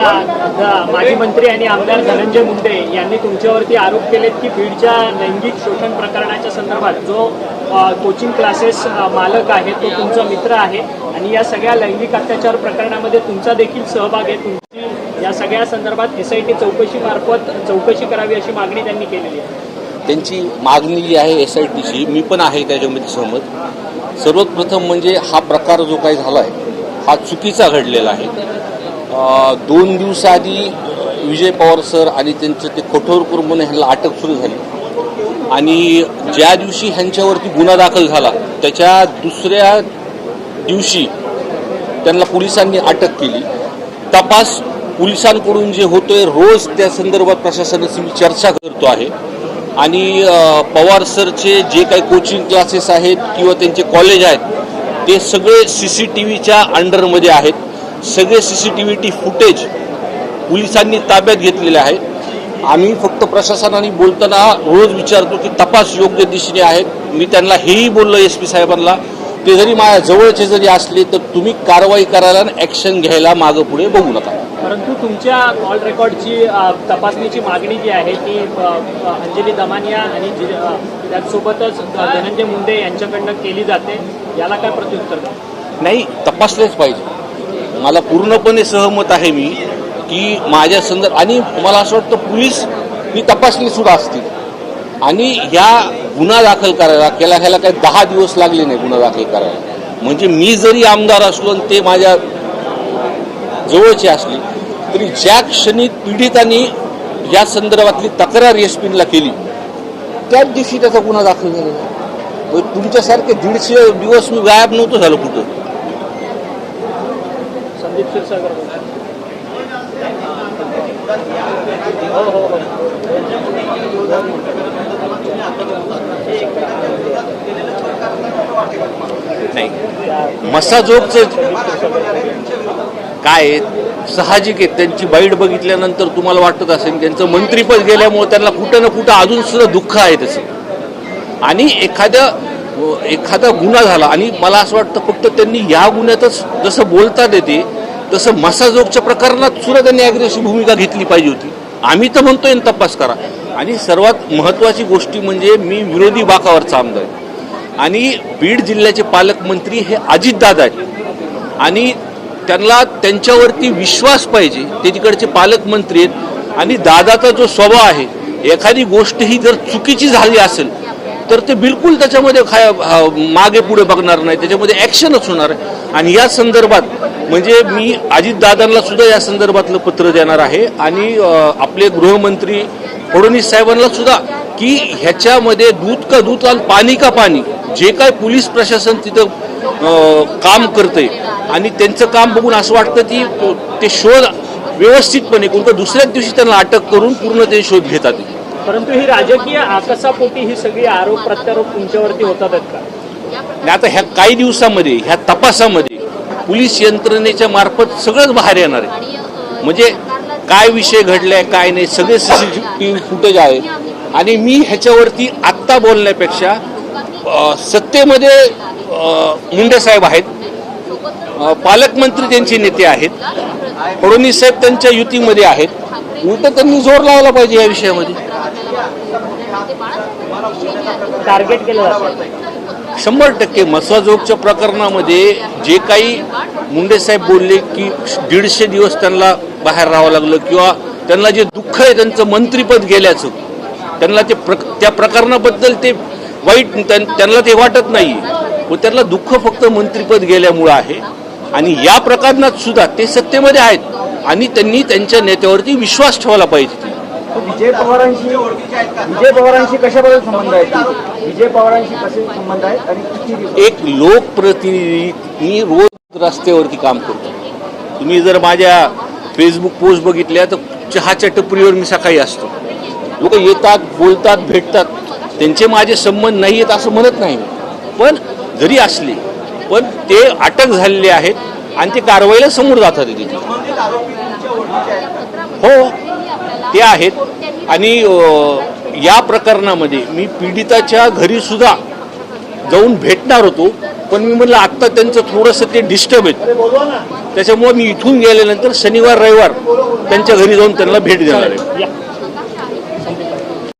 माजी मंत्री आणि आमदार धनंजय मुंडे यांनी तुमच्यावरती आरोप केलेत की बीडच्या लैंगिक शोषण प्रकरणाच्या संदर्भात जो कोचिंग क्लासेस मालक आहे तो तुमचा मित्र आहे आणि या सगळ्या लैंगिक अत्याचार प्रकरणामध्ये तुमचा देखील सहभाग आहे. तुमची या सगळ्या संदर्भात एस आय टी चौकशी मार्फत चौकशी करावी अशी मागणी त्यांनी केलेली आहे. त्यांची मागणी जी आहे एस आय टीची मी पण आहे त्याच्यामध्ये सहमत. सर्वप्रथम म्हणजे हा प्रकार जो काही झाला आहे हा चुकीचा घडलेला आहे. दोन दिवसाआधी विजय पवार सर आणि त्यांचं ते कठोरपूर म्हणून ह्यांना अटक सुरू झाली. आणि ज्या दिवशी ह्यांच्यावरती गुन्हा दाखल झाला त्याच्या दुसऱ्या दिवशी त्यांना पोलिसांनी अटक केली. तपास पोलिसांकडून जे होतोय रोज त्या संदर्भात प्रशासनाशी मी चर्चा करतो आहे. आणि पवार सरचे जे काही कोचिंग क्लासेस आहेत किंवा त्यांचे कॉलेज आहेत ते सगळे सी सी टी व्हीच्या अंडरमध्ये आहेत. सगळे C C T V T footage पोलिसांनी ताब्यात घेतलेले आहे. आम्ही फक्त प्रशासनाने बोलताना रोज विचारतो की तपास योग्य दिशेने आहेत मी त्यांना हेही बोललो एस पी साहेबांना ते जरी माझ्या जवळचे जरी असले तर तुम्ही कारवाई करायला ॲक्शन घ्यायला मागं पुढे बघू नका. परंतु तुमच्या कॉल रेकॉर्डची तपासणीची मागणी जी आहे ती अंजली दमानिया आणि त्याचसोबतच धनंजय मुंडे यांच्याकडनं केली जाते. याला काय प्रत्युत्तर? नाही तपासलेच पाहिजे. मला पूर्णपणे सहमत आहे मी की माझ्या संदर्भ आणि मला असं वाटतं पोलीस ही तपासणी सुद्धा असतील. आणि या गुन्हा दाखल करायला केला ह्याला काही दहा दिवस लागले नाही गुन्हा दाखल करायला. म्हणजे मी जरी आमदार असलो आणि ते माझ्या जवळचे असले तरी ज्या क्षणी पीडितांनी या संदर्भातली तक्रार एस पीनला केली त्याच दिवशी त्याचा गुन्हा दाखल झालेला म्हणजे तुमच्यासारखे दीडशे दिवस मी गायब नव्हतो झालो कुठं. संदीप क्षीरसागर हो हो हो. नाही. मसाजोगचं काय आहे, साहजिक आहे. त्यांची बाईट बघितल्यानंतर तुम्हाला वाटत असेल त्यांचं मंत्रीपद गेल्यामुळे त्यांना कुठं ना कुठं अजून सुद्धा दुःख आहे त्याचं आणि एखाद्या एखादा गुन्हा झाला आणि मला असं वाटतं फक्त त्यांनी या गुन्ह्यातच जसं बोलतात येते तसं मसाजोगच्या प्रकरणात सुद्धा त्यांनी अग्रेसिव्ह भूमिका घेतली पाहिजे होती. आम्ही तर म्हणतोय तपास करा. आणि सर्वात महत्त्वाची गोष्टी म्हणजे मी विरोधी बाकावरचा आमदार आहे. आणि बीड जिल्ह्याचे पालकमंत्री हे अजितदादा आहेत. आणि त्यांना त्यांच्यावरती विश्वास पाहिजे ते तिकडचे पालकमंत्री आहेत. आणि दादाचा जो स्वभाव आहे एखादी गोष्ट ही जर चुकीची झाली असेल तर ते बिलकुल त्याच्यामध्ये खाय मागे पुढे बघणार नाही. त्याच्यामध्ये ॲक्शनच होणार आहे. आणि या संदर्भात म्हणजे मी अजितदादांना सुद्धा या संदर्भातलं पत्र देणार आहे. आणि आपले गृहमंत्री फडणवीस साहेबांना सुद्धा की ह्याच्यामध्ये दूध का दूध आणि पाणी का पाणी जे काय पोलीस प्रशासन तिथं काम करतंय. आणि त्यांचं काम बघून असं वाटतं की ते शोध व्यवस्थितपणे कोणत्या दुसऱ्याच दिवशी त्यांना अटक करून पूर्ण ते शोध घेतात. परंतु ही राजकीय आकसापोटी ही सगळी आरोप प्रत्यारोप तुमच्यावरती होतात का? आता ह्या काही दिवसामध्ये ह्या तपासामध्ये पोलीस यंत्रणेच्या मार्फत सगळंच बाहेर येणार आहे. म्हणजे काय विषय घडलाय काय नाही सगळे सीसीटीव्ही फुटेज आहे. आणि मी ह्याच्यावरती आत्ता बोलण्यापेक्षा सत्तेमध्ये मुंडे साहेब आहेत. पालकमंत्री त्यांचे नेते आहेत. फडणवीस साहेब त्यांच्या युतीमध्ये आहेत. उलट त्यांनी जोर लावला पाहिजे या विषयामध्ये. टार्गेट केलं शंभर टक्के मसाजोगच्या प्रकरणामध्ये जे काही मुंडे साहेब बोलले की दीडशे दिवस त्यांना बाहेर राहावं लागलं किंवा त्यांना जे दुःख आहे त्यांचं मंत्रीपद गेल्याचं त्यांना ते प्र त्या प्रकरणाबद्दल ते वाईट त्यां- त्यांना ते वाटत नाही व त्यांना दुःख फक्त मंत्रीपद गेल्यामुळं आहे. आणि या प्रकरणात सुद्धा ते सत्तेमध्ये आहेत. आणि त्यांनी त्यांच्या नेत्यावरती विश्वास ठेवला पाहिजे. विजय पवारांशी विजय पवारांशी कशाबद्दल संबंध आहेत? विजय पवारांशी कसे संबंध आहेत आणि? एक लोकप्रतिनिधी मी रोज रस्त्यावरती काम करतो. तुम्ही जर माझ्या फेसबुक पोस्ट बघितल्या तर चहाच्या टपरीवर मी सकाळी असतो. लोक येतात बोलतात भेटतात. त्यांचे माझे संबंध नाही आहेत असं म्हणत नाही. पण जरी असले पण ते अटक झालेले आहेत. आणि ते कारवाईला समोर जातात तिथे हो ते आहेत. आणि या प्रकरणामध्ये मी पीडिताच्या घरी सुद्धा जाऊन भेटणार होतो पण मी म्हटलं आत्ता त्यांचं थोडंसं ते डिस्टर्ब आहेत. त्याच्यामुळे मी इथून गेल्यानंतर शनिवार रविवार त्यांच्या घरी जाऊन त्यांना भेट देणार आहे.